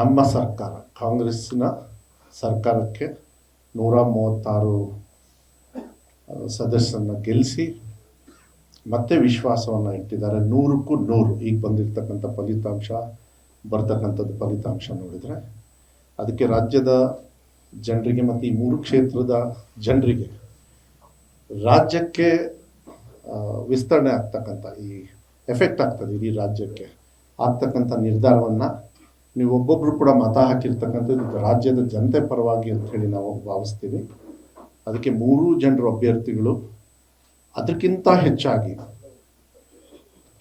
ನಮ್ಮ ಸರ್ಕಾರ, ಕಾಂಗ್ರೆಸ್ಸಿನ ಸರ್ಕಾರಕ್ಕೆ ನೂರ ಮೂವತ್ತಾರು ಸದಸ್ಯರನ್ನು ಗೆಲ್ಲಿಸಿ ಮತ್ತೆ ವಿಶ್ವಾಸವನ್ನು ಇಟ್ಟಿದ್ದಾರೆ. ನೂರಕ್ಕೂ ನೂರು. ಈಗ ಬಂದಿರತಕ್ಕಂಥ ಫಲಿತಾಂಶ, ಬರ್ತಕ್ಕಂಥದ್ದು ಫಲಿತಾಂಶ ನೋಡಿದರೆ ಅದಕ್ಕೆ ರಾಜ್ಯದ ಜನರಿಗೆ ಮತ್ತು ಈ ಮೂರು ಕ್ಷೇತ್ರದ ಜನರಿಗೆ ರಾಜ್ಯಕ್ಕೆ ವಿಸ್ತರಣೆ ಆಗ್ತಕ್ಕಂಥ ಈ ಎಫೆಕ್ಟ್ ಆಗ್ತದೆ ಇಡೀ ರಾಜ್ಯಕ್ಕೆ ಆಗ್ತಕ್ಕಂಥ ನಿರ್ಧಾರವನ್ನು ನೀವು ಒಬ್ಬೊಬ್ಬರು ಕೂಡ ಮತ ಹಾಕಿರ್ತಕ್ಕಂಥದ್ದು ರಾಜ್ಯದ ಜನತೆ ಪರವಾಗಿ ಅಂತ ಹೇಳಿ ನಾವು ಭಾವಿಸ್ತೀವಿ. ಅದಕ್ಕೆ ಮೂರೂ ಜನರು ಅಭ್ಯರ್ಥಿಗಳು. ಅದಕ್ಕಿಂತ ಹೆಚ್ಚಾಗಿ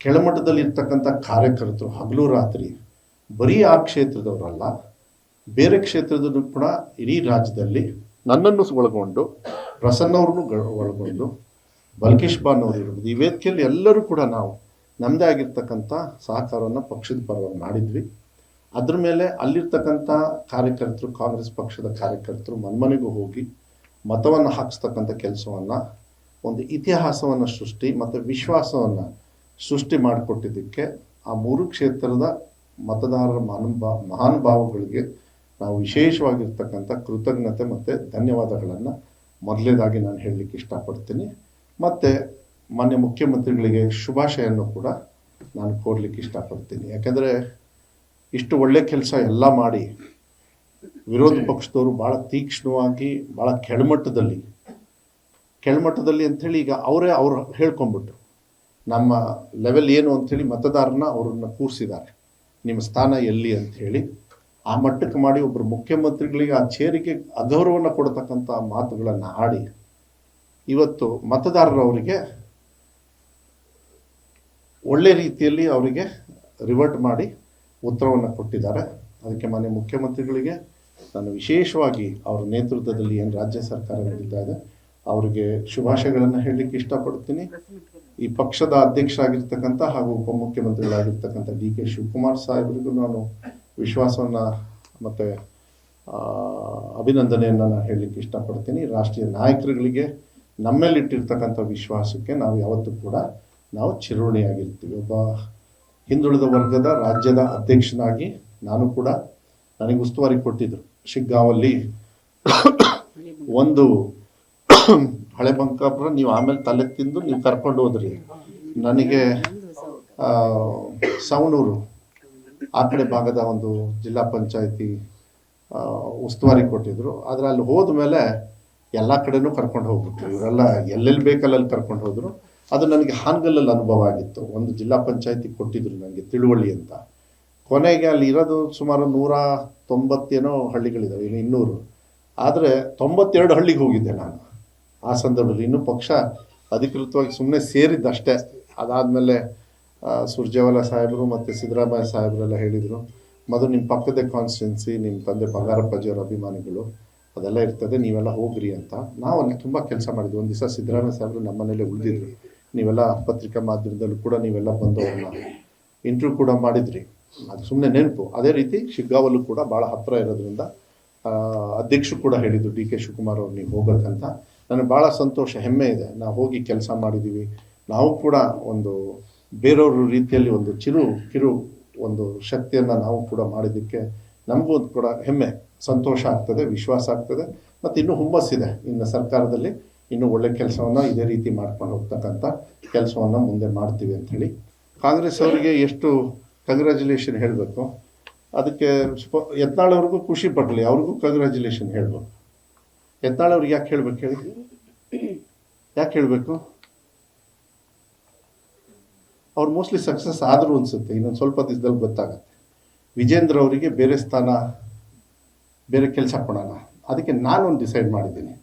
ಕೆಳಮಟ್ಟದಲ್ಲಿ ಇರ್ತಕ್ಕಂಥ ಕಾರ್ಯಕರ್ತರು ಹಗಲು ರಾತ್ರಿ ಬರೀ ಆ ಕ್ಷೇತ್ರದವರಲ್ಲ, ಬೇರೆ ಕ್ಷೇತ್ರದಲ್ಲೂ ಕೂಡ ಇಡೀ ರಾಜ್ಯದಲ್ಲಿ ನನ್ನನ್ನು ಒಳಗೊಂಡು ಪ್ರಸನ್ನವ್ರನ್ನು ಅವ್ರನ್ನೂ ಒಳಗೊಂಡು, ಬಲ್ಕೇಶ್ ಬಾನ್ ಅವರು ಇರ್ಬೋದು, ಈ ವೇದಿಕೆಯಲ್ಲಿ ಎಲ್ಲರೂ ಕೂಡ ನಾವು ನಮ್ಮದೇ ಆಗಿರ್ತಕ್ಕಂಥ ಸಹಕಾರವನ್ನು ಪಕ್ಷದ ಪರವಾಗಿ ಮಾಡಿದ್ವಿ. ಅದ್ರ ಮೇಲೆ ಅಲ್ಲಿರ್ತಕ್ಕಂಥ ಕಾರ್ಯಕರ್ತರು, ಕಾಂಗ್ರೆಸ್ ಪಕ್ಷದ ಕಾರ್ಯಕರ್ತರು ಮನ್ಮನೆಗೂ ಹೋಗಿ ಮತವನ್ನು ಹಾಕಿಸ್ತಕ್ಕಂಥ ಕೆಲಸವನ್ನು, ಒಂದು ಇತಿಹಾಸವನ್ನು ಸೃಷ್ಟಿ ಮತ್ತು ವಿಶ್ವಾಸವನ್ನು ಸೃಷ್ಟಿ ಮಾಡಿಕೊಟ್ಟಿದ್ದಕ್ಕೆ ಆ ಮೂರು ಕ್ಷೇತ್ರದ ಮತದಾರರ ಮಹಾನುಭಾ ಮಹಾನುಭಾವಗಳಿಗೆ ನಾವು ವಿಶೇಷವಾಗಿರ್ತಕ್ಕಂಥ ಕೃತಜ್ಞತೆ ಮತ್ತು ಧನ್ಯವಾದಗಳನ್ನು ಮೊದಲೇದಾಗಿ ನಾನು ಹೇಳಲಿಕ್ಕೆ ಇಷ್ಟಪಡ್ತೀನಿ. ಮತ್ತು ಮಾನ್ಯ ಮುಖ್ಯಮಂತ್ರಿಗಳಿಗೆ ಶುಭಾಶಯನ್ನು ಕೂಡ ನಾನು ಕೋರ್ಲಿಕ್ಕೆ ಇಷ್ಟಪಡ್ತೀನಿ. ಯಾಕೆಂದರೆ ಇಷ್ಟು ಒಳ್ಳೆ ಕೆಲಸ ಎಲ್ಲ ಮಾಡಿ ವಿರೋಧ ಪಕ್ಷದವರು ಭಾಳ ತೀಕ್ಷ್ಣವಾಗಿ ಭಾಳ ಕೆಳಮಟ್ಟದಲ್ಲಿ ಕೆಳಮಟ್ಟದಲ್ಲಿ ಅಂಥೇಳಿ ಈಗ ಅವರೇ ಅವ್ರು ಹೇಳ್ಕೊಂಬಿಟ್ರು ನಮ್ಮ ಲೆವೆಲ್ ಏನು ಅಂಥೇಳಿ ಮತದಾರನ ಅವರನ್ನು ಕೂರಿಸಿದ್ದಾರೆ. ನಿಮ್ಮ ಸ್ಥಾನ ಎಲ್ಲಿ ಅಂಥೇಳಿ ಆ ಮಟ್ಟಕ್ಕೆ ಮಾಡಿ ಒಬ್ಬರು ಮುಖ್ಯಮಂತ್ರಿಗಳಿಗೆ ಆ ಚೇರಿಗೆ ಅಗೌರವವನ್ನು ಕೊಡ್ತಕ್ಕಂಥ ಮಾತುಗಳನ್ನು ಆಡಿ ಇವತ್ತು ಮತದಾರರವರಿಗೆ ಒಳ್ಳೆ ರೀತಿಯಲ್ಲಿ ಅವರಿಗೆ ರಿವರ್ಟ್ ಮಾಡಿ ಉತ್ತರವನ್ನು ಕೊಟ್ಟಿದ್ದಾರೆ. ಅದಕ್ಕೆ ಮಾನ್ಯ ಮುಖ್ಯಮಂತ್ರಿಗಳಿಗೆ ನಾನು ವಿಶೇಷವಾಗಿ ಅವರ ನೇತೃತ್ವದಲ್ಲಿ ಏನು ರಾಜ್ಯ ಸರ್ಕಾರ ನಡೀತಾ ಇದೆ ಅವರಿಗೆ ಶುಭಾಶಯಗಳನ್ನು ಹೇಳಲಿಕ್ಕೆ ಇಷ್ಟಪಡ್ತೀನಿ ಈ ಪಕ್ಷದ ಅಧ್ಯಕ್ಷರಾಗಿರ್ತಕ್ಕಂಥ ಹಾಗೂ ಉಪಮುಖ್ಯಮಂತ್ರಿಗಳಾಗಿರ್ತಕ್ಕಂಥ ಡಿ ಕೆ ಶಿವಕುಮಾರ್ ಸಾಹೇಬರಿಗೂ ನಾನು ವಿಶ್ವಾಸವನ್ನು ಮತ್ತು ಅಭಿನಂದನೆಯನ್ನು ನಾನು ಹೇಳಲಿಕ್ಕೆ ಇಷ್ಟಪಡ್ತೀನಿ. ರಾಷ್ಟ್ರೀಯ ನಾಯಕರುಗಳಿಗೆ ನಮ್ಮಲ್ಲಿಟ್ಟಿರ್ತಕ್ಕಂಥ ವಿಶ್ವಾಸಕ್ಕೆ ನಾವು ಯಾವತ್ತೂ ಕೂಡ ನಾವು ಚಿರೋಣಿಯಾಗಿರ್ತೀವಿ ಒಬ್ಬ ಹಿಂದುಳಿದ ವರ್ಗದ ರಾಜ್ಯದ ಅಧ್ಯಕ್ಷನಾಗಿ ನಾನು ಕೂಡ ನನಗೆ ಉಸ್ತುವಾರಿ ಕೊಟ್ಟಿದ್ದರು ಶಿಗ್ಗಾವಲ್ಲಿ ಒಂದು ಹಳೆ ಬಂಕಾಪುರ ನೀವು ಆಮೇಲೆ ತಲೆ ತಿಂದು ನೀವು ಕರ್ಕೊಂಡು ಹೋದ್ರಿ. ನನಗೆ ಸವಣೂರು, ಆ ಕಡೆ ಭಾಗದ ಒಂದು ಜಿಲ್ಲಾ ಪಂಚಾಯತಿ ಉಸ್ತುವಾರಿ ಕೊಟ್ಟಿದ್ರು. ಆದರೆ ಅಲ್ಲಿ ಹೋದ ಮೇಲೆ ಎಲ್ಲ ಕಡೆನೂ ಕರ್ಕೊಂಡು ಹೋಗ್ಬಿಟ್ರು. ಇವರೆಲ್ಲ ಎಲ್ಲೆಲ್ಲಿ ಬೇಕಲ್ಲ ಅಲ್ಲಿ ಕರ್ಕೊಂಡು ಹೋದ್ರು. ಅದು ನನಗೆ ಹಾನಗಲ್ಲಲ್ಲಿ ಅನುಭವ ಆಗಿತ್ತು. ಒಂದು ಜಿಲ್ಲಾ ಪಂಚಾಯತಿ ಕೊಟ್ಟಿದ್ರು ನನಗೆ ತಿಳುವಳ್ಳಿ ಅಂತ. ಕೊನೆಗೆ ಅಲ್ಲಿ ಇರೋದು ಸುಮಾರು ನೂರ ತೊಂಬತ್ತೇನೋ ಹಳ್ಳಿಗಳಿದ್ದಾವೆ ಇಲ್ಲಿ ಇನ್ನೂರು. ಆದರೆ ತೊಂಬತ್ತೆರಡು ಹಳ್ಳಿಗೆ ಹೋಗಿದ್ದೆ ನಾನು. ಆ ಸಂದರ್ಭದಲ್ಲಿ ಇನ್ನೂ ಪಕ್ಷ ಅಧಿಕೃತವಾಗಿ ಸುಮ್ಮನೆ ಸೇರಿದ್ದಷ್ಟೇ. ಅದಾದಮೇಲೆ ಸುರ್ಜೇವಾಲಾ ಸಾಹೇಬರು ಮತ್ತು ಸಿದ್ದರಾಮಯ್ಯ ಸಾಹೇಬರೆಲ್ಲ ಹೇಳಿದರು ಮೊದಲು ನಿಮ್ಮ ಪಕ್ಕದ ಕಾನ್ಸ್ಟಿಟ್ಯುನ್ಸಿ ನಿಮ್ಮ ತಂದೆ ಬಂಗಾರಪ್ಪಜಿಯವರ ಅಭಿಮಾನಿಗಳು, ಅದೆಲ್ಲ ಇರ್ತದೆ, ನೀವೆಲ್ಲ ಹೋಗ್ರಿ ಅಂತ. ನಾವು ಅಲ್ಲಿ ತುಂಬ ಕೆಲಸ ಮಾಡಿದ್ವಿ. ಒಂದು ದಿವಸ ಸಿದ್ದರಾಮಯ್ಯ ಸಾಹೇಬರು ನಮ್ಮ ಮನೇಲೆ ಉಳಿದಿದ್ರು. ನೀವೆಲ್ಲ ಪತ್ರಿಕಾ ಮಾಧ್ಯಮದಲ್ಲೂ ಕೂಡ ನೀವೆಲ್ಲ ಬಂದು ಇಂಟರ್ವ್ಯೂ ಕೂಡ ಮಾಡಿದ್ರಿ. ಅದು ಸುಮ್ಮನೆ ನೆನಪು. ಅದೇ ರೀತಿ ಶಿಗ್ಗಾವಲ್ಲೂ ಕೂಡ ಭಾಳ ಹತ್ತಿರ ಇರೋದ್ರಿಂದ ಅಧ್ಯಕ್ಷರು ಕೂಡ ಹೇಳಿದ್ರು ಡಿ ಕೆ ಶಿವಕುಮಾರ್ ಅವ್ರು ನೀವು ಹೋಗ್ಬೇಕಂತ. ನನಗೆ ಭಾಳ ಸಂತೋಷ, ಹೆಮ್ಮೆ ಇದೆ. ನಾವು ಹೋಗಿ ಕೆಲಸ ಮಾಡಿದ್ದೀವಿ. ನಾವು ಕೂಡ ಒಂದು ಬೇರೆಯವ್ರ ರೀತಿಯಲ್ಲಿ ಒಂದು ಚಿರು ಕಿರು ಒಂದು ಶಕ್ತಿಯನ್ನು ನಾವು ಕೂಡ ಮಾಡಿದ್ದಕ್ಕೆ ನಮಗೂ ಕೂಡ ಹೆಮ್ಮೆ, ಸಂತೋಷ ಆಗ್ತದೆ, ವಿಶ್ವಾಸ ಆಗ್ತದೆ. ಮತ್ತು ಇನ್ನೂ ಹುಮ್ಮಸ್ಸಿದೆ. ಇನ್ನು ಸರ್ಕಾರದಲ್ಲಿ ಇನ್ನೂ ಒಳ್ಳೆ ಕೆಲಸವನ್ನು ಇದೇ ರೀತಿ ಮಾಡ್ಕೊಂಡು ಹೋಗ್ತಕ್ಕಂಥ ಕೆಲಸವನ್ನು ಮುಂದೆ ಮಾಡ್ತೀವಿ ಅಂಥೇಳಿ ಕಾಂಗ್ರೆಸ್ ಅವರಿಗೆ ಎಷ್ಟು ಕಂಗ್ರ್ಯಾಚುಲೇಷನ್ ಹೇಳಬೇಕು? ಅದಕ್ಕೆ ಸ್ಪ, ಯತ್ನಾಳ್ ಅವ್ರಿಗೂ ಖುಷಿ ಪಡಲಿ, ಅವ್ರಿಗೂ ಕಂಗ್ರ್ಯಾಚುಲೇಷನ್ ಹೇಳ್ಬೇಕು. ಯತ್ನಾಳವ್ರಿಗೆ ಯಾಕೆ ಹೇಳ್ಬೇಕು ಹೇಳಿ? ಯಾಕೆ ಹೇಳಬೇಕು? ಅವ್ರು ಮೋಸ್ಟ್ಲಿ ಸಕ್ಸಸ್ ಆದರೂ ಅನಿಸುತ್ತೆ, ಇನ್ನೊಂದು ಸ್ವಲ್ಪ ದಿವಸದಲ್ಲಿ ಗೊತ್ತಾಗುತ್ತೆ. ವಿಜೇಂದ್ರ ಅವರಿಗೆ ಬೇರೆ ಸ್ಥಾನ, ಬೇರೆ ಕೆಲಸ ಕೊಡೋಣ. ಅದಕ್ಕೆ ನಾನೊಂದು ಡಿಸೈಡ್ ಮಾಡಿದ್ದೀನಿ.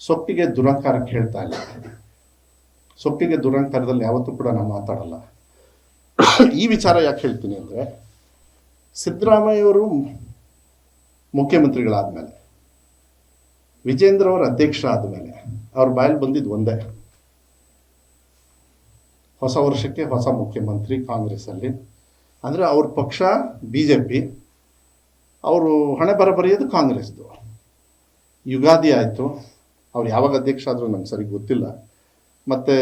ಸೊಪ್ಪಿಗೆ ದುರಂಕಾರಕ್ಕೆ ಹೇಳ್ತಾ ಇಲ್ಲ. ಸೊಪ್ಪಿಗೆ ದುರಂಕಾರದಲ್ಲಿ ಯಾವತ್ತೂ ಕೂಡ ನಾನು ಮಾತಾಡಲ್ಲ. ಈ ವಿಚಾರ ಯಾಕೆ ಹೇಳ್ತೀನಿ ಅಂದರೆ ಸಿದ್ದರಾಮಯ್ಯವರು ಮುಖ್ಯಮಂತ್ರಿಗಳಾದಮೇಲೆ, ವಿಜೇಂದ್ರ ಅವರ ಅಧ್ಯಕ್ಷ ಆದಮೇಲೆ, ಅವ್ರ ಬಾಯಲ್ಲಿ ಬಂದಿದ್ದು ಒಂದೇ. ಹೊಸ ವರ್ಷಕ್ಕೆ ಹೊಸ ಮುಖ್ಯಮಂತ್ರಿ ಕಾಂಗ್ರೆಸ್ಸಲ್ಲಿ. ಅಂದರೆ ಅವ್ರ ಪಕ್ಷ ಬಿ ಜೆ ಪಿ ಅವರು ಹಣೆ ಬರ ಬರೆಯೋದು ಕಾಂಗ್ರೆಸ್ದು. ಯುಗಾದಿ ಆಯಿತು. ಅವ್ರು ಯಾವಾಗ ಅಧ್ಯಕ್ಷ ಆದರೂ ನಂಗೆ ಸರಿ ಗೊತ್ತಿಲ್ಲ. ಮತ್ತು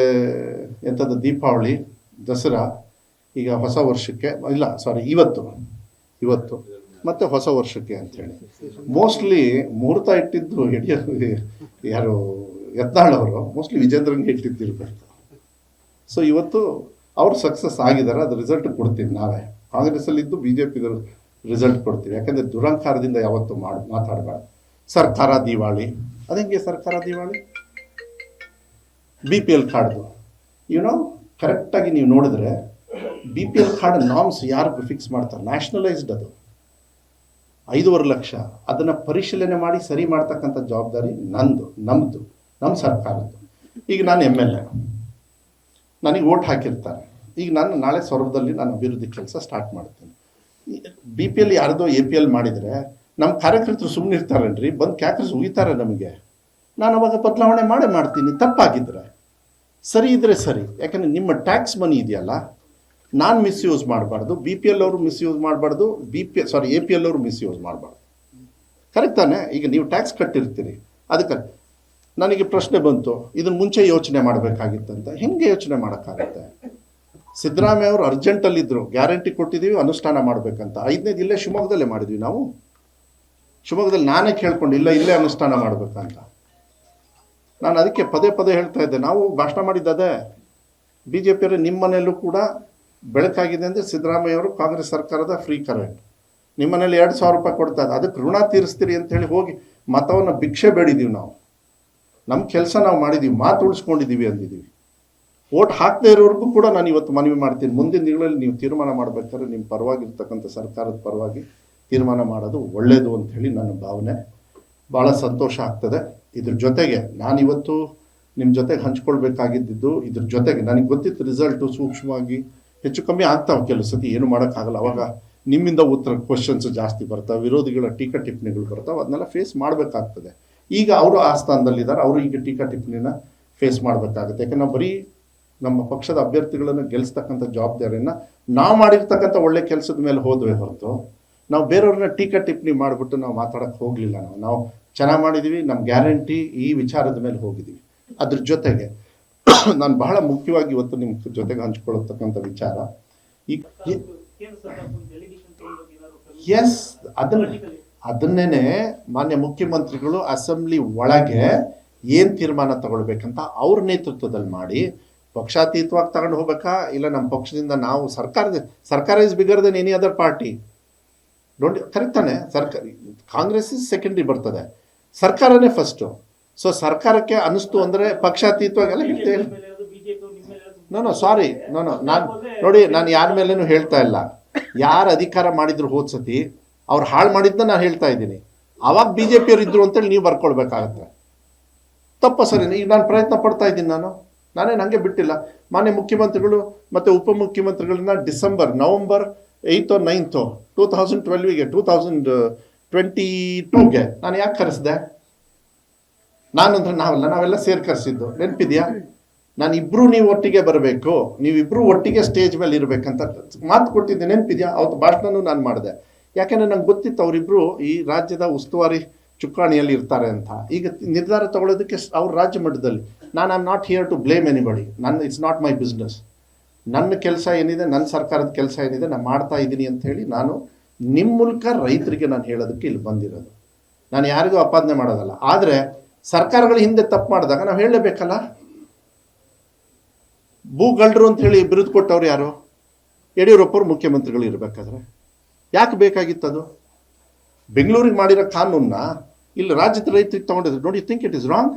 ಎಂಥದ್ದು ದೀಪಾವಳಿ, ದಸರಾ, ಈಗ ಹೊಸ ವರ್ಷಕ್ಕೆ, ಇಲ್ಲ ಸಾರಿ ಇವತ್ತು ಇವತ್ತು, ಮತ್ತು ಹೊಸ ವರ್ಷಕ್ಕೆ ಅಂಥೇಳಿ ಮೋಸ್ಟ್ಲಿ ಮುಹೂರ್ತ ಇಟ್ಟಿದ್ದು ಯಡಿಯ ಯಾರು ಯತ್ನಾಳವರು ಮೋಸ್ಟ್ಲಿ ವಿಜೇಂದ್ರನ್ಗೆ ಇಟ್ಟಿದ್ದಿರಬೇಕು ಸೊ ಇವತ್ತು ಅವರು ಸಕ್ಸಸ್ ಆಗಿದ್ದಾರೆ ಅದು ರಿಸಲ್ಟ್ ಕೊಡ್ತೀವಿ ನಾವೇ. ಕಾಂಗ್ರೆಸ್ಸಲ್ಲಿದ್ದು ಬಿ ಜೆ ಪಿಗರು ರಿಸಲ್ಟ್ ಕೊಡ್ತೀವಿ. ಯಾಕಂದರೆ ದುರಂಕಾರದಿಂದ ಯಾವತ್ತೂ ಮಾಡಿ, ಮಾತಾಡಬಾರ್ದು. ಸರ್ಕಾರ ದಿವಾಳಿ ಅದಂಗೆ ಸರ್ಕಾರ ದಿವಾಳಿ. ಬಿ ಪಿ ಎಲ್ ಕಾರ್ಡ್ದು ಯುನೋ ಕರೆಕ್ಟಾಗಿ ನೀವು ನೋಡಿದ್ರೆ B P L card norms ಯಾರು ಫಿಕ್ಸ್ ಮಾಡ್ತಾರೆ? ನ್ಯಾಷನಲೈಸ್ಡ್ ಅದು. ಐದೂವರೆ ಲಕ್ಷ. ಅದನ್ನು ಪರಿಶೀಲನೆ ಮಾಡಿ ಸರಿ ಮಾಡ್ತಕ್ಕಂಥ ಜವಾಬ್ದಾರಿ ನಂದು ನಮ್ಮದು ನಮ್ಮ ಸರ್ಕಾರದ್ದು. ಈಗ ನಾನು ಎಂ ಎಲ್ ಎ ನನಗೆ ಓಟ್ ಹಾಕಿರ್ತಾರೆ. ಈಗ ನಾನು ನಾಳೆ ಸೌರಭದಲ್ಲಿ ನಾನು ಅಭಿವೃದ್ಧಿ ಕೆಲಸ ಸ್ಟಾರ್ಟ್ ಮಾಡ್ತೀನಿ. ಬಿ ಪಿ ಎಲ್ ಯಾರ್ದೋ ಎ ಪಿ ಎಲ್ ಮಾಡಿದರೆ ನಮ್ಮ ಕಾರ್ಯಕರ್ತರು ಸುಮ್ಮನೆ ಇರ್ತಾರನ್ರಿ? ಬಂದು ಕ್ಯಾಕರ್ಸ್ ಉಗಿತಾರೆ ನಮಗೆ. ನಾನು ಅವಾಗ ಬದಲಾವಣೆ ಮಾಡೇ ಮಾಡ್ತೀನಿ. ತಪ್ಪಾಗಿದ್ದರೆ ಸರಿ ಇದ್ದರೆ ಸರಿ. ಯಾಕಂದರೆ ನಿಮ್ಮ ಟ್ಯಾಕ್ಸ್ ಮನಿ ಇದೆಯಲ್ಲ, ನಾನು ಮಿಸ್ಯೂಸ್ ಮಾಡಬಾರ್ದು. ಬಿ ಪಿ ಎಲ್ ಅವರು ಮಿಸ್ಯೂಸ್ ಮಾಡಬಾರ್ದು. B P, sorry, A P L ಅವರು ಮಿಸ್ಯೂಸ್ ಮಾಡಬಾರ್ದು. ಕರೆಕ್ಟ್ ತಾನೆ? ಈಗ ನೀವು ಟ್ಯಾಕ್ಸ್ ಕಟ್ಟಿರ್ತೀರಿ. ಅದಕ್ಕೆ ನನಗೆ ಪ್ರಶ್ನೆ ಬಂತು. ಇದನ್ನು ಮುಂಚೆ ಯೋಚನೆ ಮಾಡಬೇಕಾಗಿತ್ತಂತ. ಹೆಂಗೆ ಯೋಚನೆ ಮಾಡೋಕ್ಕಾಗುತ್ತೆ? ಸಿದ್ದರಾಮಯ್ಯ ಅವರು ಅರ್ಜೆಂಟಲ್ಲಿದ್ದರು ಗ್ಯಾರಂಟಿ ಕೊಟ್ಟಿದ್ದೀವಿ ಅನುಷ್ಠಾನ ಮಾಡಬೇಕಂತ. ಐದನೇದು ಇಲ್ಲೇ ಶಿವಮೊಗ್ಗದಲ್ಲೇ ಮಾಡಿದ್ವಿ ನಾವು. ಶಿವಮೊಗ್ಗದಲ್ಲಿ ನಾನೇ ಕೇಳ್ಕೊಂಡು ಇಲ್ಲ, ಇಲ್ಲೇ ಅನುಷ್ಠಾನ ಮಾಡಬೇಕಂತ ನಾನು ಅದಕ್ಕೆ ಪದೇ ಪದೇ ಹೇಳ್ತಾ ಇದ್ದೆ, ನಾವು ಭಾಷಣ ಮಾಡಿದ್ದದೆ ಬಿ ಜೆ ಪಿಯವರು ನಿಮ್ಮ ಮನೆಯಲ್ಲೂ ಕೂಡ ಬೆಳಕಾಗಿದೆ ಅಂದರೆ ಸಿದ್ದರಾಮಯ್ಯವರು ಕಾಂಗ್ರೆಸ್ ಸರ್ಕಾರದ ಫ್ರೀ ಕರೆಂಟ್. ನಿಮ್ಮ ಮನೇಲಿ ಎರಡು ಸಾವಿರ ರೂಪಾಯಿ ಕೊಡ್ತಾ ಇದೆ ಅದಕ್ಕೆ ಋಣ ತೀರಿಸ್ತೀರಿ ಅಂತ ಹೇಳಿ ಹೋಗಿ ಮತವನ್ನು ಭಿಕ್ಷೆ ಬೇಡಿದ್ದೀವಿ ನಾವು. ನಮ್ಮ ಕೆಲಸ ನಾವು ಮಾಡಿದ್ದೀವಿ, ಮಾತು ಉಳಿಸ್ಕೊಂಡಿದ್ದೀವಿ ಅಂದಿದ್ದೀವಿ. ಓಟ್ ಹಾಕದೇ ಇರೋವರೆಗೂ ಕೂಡ ನಾನು ಇವತ್ತು ಮನವಿ ಮಾಡ್ತೀನಿ, ಮುಂದಿನ ದಿನಗಳಲ್ಲಿ ನೀವು ತೀರ್ಮಾನ ಮಾಡಬೇಕಾದ್ರೆ ನಿಮ್ಮ ಪರವಾಗಿರ್ತಕ್ಕಂಥ ಸರ್ಕಾರದ ಪರವಾಗಿ ತೀರ್ಮಾನ ಮಾಡೋದು ಒಳ್ಳೆಯದು ಹೇಳಿ ನನ್ನ ಭಾವನೆ. ಭಾಳ ಸಂತೋಷ ಆಗ್ತದೆ. ಇದ್ರ ಜೊತೆಗೆ ನಾನಿವತ್ತು ನಿಮ್ಮ ಜೊತೆಗೆ ಹಂಚ್ಕೊಳ್ಬೇಕಾಗಿದ್ದು ಇದ್ರ ಜೊತೆಗೆ ನನಗೆ ಗೊತ್ತಿತ್ತು ರಿಸಲ್ಟು ಸೂಕ್ಷ್ಮವಾಗಿ ಹೆಚ್ಚು ಕಮ್ಮಿ ಆಗ್ತಾವೆ ಕೆಲವು ಸತಿ, ಏನು ಮಾಡೋಕ್ಕಾಗಲ್ಲ. ಅವಾಗ ನಿಮ್ಮಿಂದ ಉತ್ತರ ಕ್ವಶನ್ಸ್ ಜಾಸ್ತಿ ಬರ್ತಾವೆ, ವಿರೋಧಿಗಳ ಟೀಕಾ ಟಿಪ್ಪಣಿಗಳು ಬರ್ತಾವೆ, ಅದನ್ನೆಲ್ಲ ಫೇಸ್ ಮಾಡಬೇಕಾಗ್ತದೆ. ಈಗ ಅವರು ಆ ಸ್ಥಾನದಲ್ಲಿದ್ದಾರೆ ಅವರು ಈಗ ಟೀಕಾ ಟಿಪ್ಪಣಿನ ಫೇಸ್ ಮಾಡಬೇಕಾಗುತ್ತೆ. ಯಾಕಂದ್ರೆ ನಾವು ಬರೀ ನಮ್ಮ ಪಕ್ಷದ ಅಭ್ಯರ್ಥಿಗಳನ್ನು ಗೆಲ್ಲಿಸ್ತಕ್ಕಂಥ ಜವಾಬ್ದಾರಿಯನ್ನು ನಾವು ಮಾಡಿರ್ತಕ್ಕಂಥ ಒಳ್ಳೆ ಕೆಲಸದ ಮೇಲೆ ಹೋದ್ವಿ ಹೊರತು ನಾವು ಬೇರೆಯವ್ರನ್ನ ಟೀಕಾ ಟಿಪ್ಪಣಿ ಮಾಡಿಬಿಟ್ಟು ನಾವು ಮಾತಾಡಕ್ಕೆ ಹೋಗಲಿಲ್ಲ ನಾವು. ನಾವು ಚೆನ್ನಾಗಿ ಮಾಡಿದ್ದೀವಿ ನಮ್ಮ ಗ್ಯಾರಂಟಿ ಈ ವಿಚಾರದ ಮೇಲೆ ಹೋಗಿದ್ದೀವಿ ಅದ್ರ ಜೊತೆಗೆ ನಾನು ಬಹಳ ಮುಖ್ಯವಾಗಿ ಇವತ್ತು ನಿಮ್ಮ ಜೊತೆಗೆ ಹಂಚ್ಕೊಳ್ಳತಕ್ಕಂಥ ವಿಚಾರ. ಈ ಎಸ್ ಅದನ್ನ ಅದನ್ನೇನೆ ಮಾನ್ಯ ಮುಖ್ಯಮಂತ್ರಿಗಳು ಅಸೆಂಬ್ಲಿ ಒಳಗೆ ಏನು ತೀರ್ಮಾನ ತಗೊಳ್ಬೇಕಂತ ಅವ್ರ ನೇತೃತ್ವದಲ್ಲಿ ಮಾಡಿ, ಪಕ್ಷಾತೀತವಾಗಿ ತಗೊಂಡು ಹೋಗ್ಬೇಕಾ? ಇಲ್ಲ ನಮ್ಮ ಪಕ್ಷದಿಂದ ನಾವು ಸರ್ಕಾರದ ಸರ್ಕಾರ is bigger than any other party don't ಕರೀತಾನೆ ತಾನೆ ಸರ್ಕಾರ, ಕಾಂಗ್ರೆಸ್ ಸೆಕೆಂಡ್ರಿ ಬರ್ತದೆ. ಸರ್ಕಾರನೇ ಫಸ್ಟು ಸೊ ಸರ್ಕಾರಕ್ಕೆ ಅನಿಸ್ತು ಅಂದರೆ ಪಕ್ಷಾತೀತವಾಗಿ ಎಲ್ಲ ಹೇಳ್ತೇನೆ no no sorry no no ನಾನು ನೋಡಿ, ನಾನು ಯಾರ ಮೇಲೇನು ಹೇಳ್ತಾ ಇಲ್ಲ. ಯಾರು ಅಧಿಕಾರ ಮಾಡಿದ್ರು ಹೋದ ಸತಿ, ಅವ್ರು ಹಾಳು ಮಾಡಿದ್ನ ನಾನು ಹೇಳ್ತಾ ಇದ್ದೀನಿ. ಅವಾಗ ಬಿ ಜೆ ಪಿಯವ್ರು ಇದ್ರು ಅಂತೇಳಿ ನೀವು ಬರ್ಕೊಳ್ಬೇಕಾಗತ್ತೆ. ತಪ್ಪ ಸರಿ, ಈಗ ನಾನು ಪ್ರಯತ್ನ ಪಡ್ತಾ ಇದ್ದೀನಿ ನಾನು. ನಾನೇ ನನಗೆ ಬಿಟ್ಟಿಲ್ಲ. ಮಾನ್ಯ ಮುಖ್ಯಮಂತ್ರಿಗಳು ಮತ್ತು ಉಪಮುಖ್ಯಮಂತ್ರಿಗಳನ್ನ ಡಿಸೆಂಬರ್, ನವಂಬರ್ ಏಯ್ತೋ ನೈನ್ತೋ ಟೂ ತೌಸಂಡ್ ಟ್ವೆಲ್ವಿಗೆ ಟೂ ತೌಸಂಡ್ ಟ್ವೆಂಟಿ ಟೂಗೆ ನಾನು ಯಾಕೆ ಕರೆಸಿದೆ? ನಾನು ಅಂದ್ರೆ ನಾವಲ್ಲ, ನಾವೆಲ್ಲ ಸೇರಿ ಕರೆಸಿದ್ದು. ನೆನಪಿದ್ಯಾ? ನಾನು ಇಬ್ರು ನೀವು ಒಟ್ಟಿಗೆ ಬರಬೇಕು, ನೀವಿಬ್ರು ಒಟ್ಟಿಗೆ ಸ್ಟೇಜ್ ಮೇಲೆ ಇರಬೇಕಂತ ಮಾತು ಕೊಟ್ಟಿದ್ದೆ, ನೆನಪಿದ್ಯಾ? ಅವತ್ತು ಭಾಷಣನೂ ನಾನು ಮಾಡಿದೆ. ಯಾಕೆಂದ್ರೆ ನಂಗೆ ಗೊತ್ತಿತ್ತು, ಅವರಿಬ್ರು ಈ ರಾಜ್ಯದ ಉಸ್ತುವಾರಿ ಚುಕ್ಕಾಣಿಯಲ್ಲಿ ಇರ್ತಾರೆ ಅಂತ. ಈಗ ನಿರ್ಧಾರ ತಗೊಳ್ಳೋದಕ್ಕೆ ಅವ್ರ ರಾಜ್ಯ ಮಟ್ಟದಲ್ಲಿ ನಾನು I am not here to blame anybody ನನ್ನ ಇಟ್ಸ್ ನಾಟ್ ಮೈ ಬಿಸ್ನೆಸ್ ನನ್ನ ಕೆಲಸ ಏನಿದೆ, ನನ್ನ ಸರ್ಕಾರದ ಕೆಲಸ ಏನಿದೆ ನಾನು ಮಾಡ್ತಾ ಇದ್ದೀನಿ ಅಂತ ಹೇಳಿ ನಾನು ನಿಮ್ಮ ಮೂಲಕ ರೈತರಿಗೆ ನಾನು ಹೇಳೋದಕ್ಕೆ ಇಲ್ಲಿ ಬಂದಿರೋದು. ನಾನು ಯಾರಿಗೂ ಅಪಾದನೆ ಮಾಡೋದಲ್ಲ. ಆದರೆ ಸರ್ಕಾರಗಳ ಹಿಂದೆ ತಪ್ಪು ಮಾಡಿದಾಗ ನಾವು ಹೇಳಲೇಬೇಕಲ್ಲ? ಭೂಗಳರು ಅಂತ ಹೇಳಿ ಬಿರುದು ಕೊಟ್ಟವ್ರು ಯಾರು? ಯಡಿಯೂರಪ್ಪರು ಮುಖ್ಯಮಂತ್ರಿಗಳು ಇರಬೇಕಾದ್ರೆ. ಯಾಕೆ ಬೇಕಾಗಿತ್ತದು ಬೆಂಗಳೂರಿಗೆ ಮಾಡಿರೋ ಕಾನೂನನ್ನ ಇಲ್ಲಿ ರಾಜ್ಯದ ರೈತರಿಗೆ ತೊಗೊಂಡಿದ್ರು ನೋಡಿ ಥಿಂಕ್ ಇಟ್ ಇಸ್ ರಾಂಗ್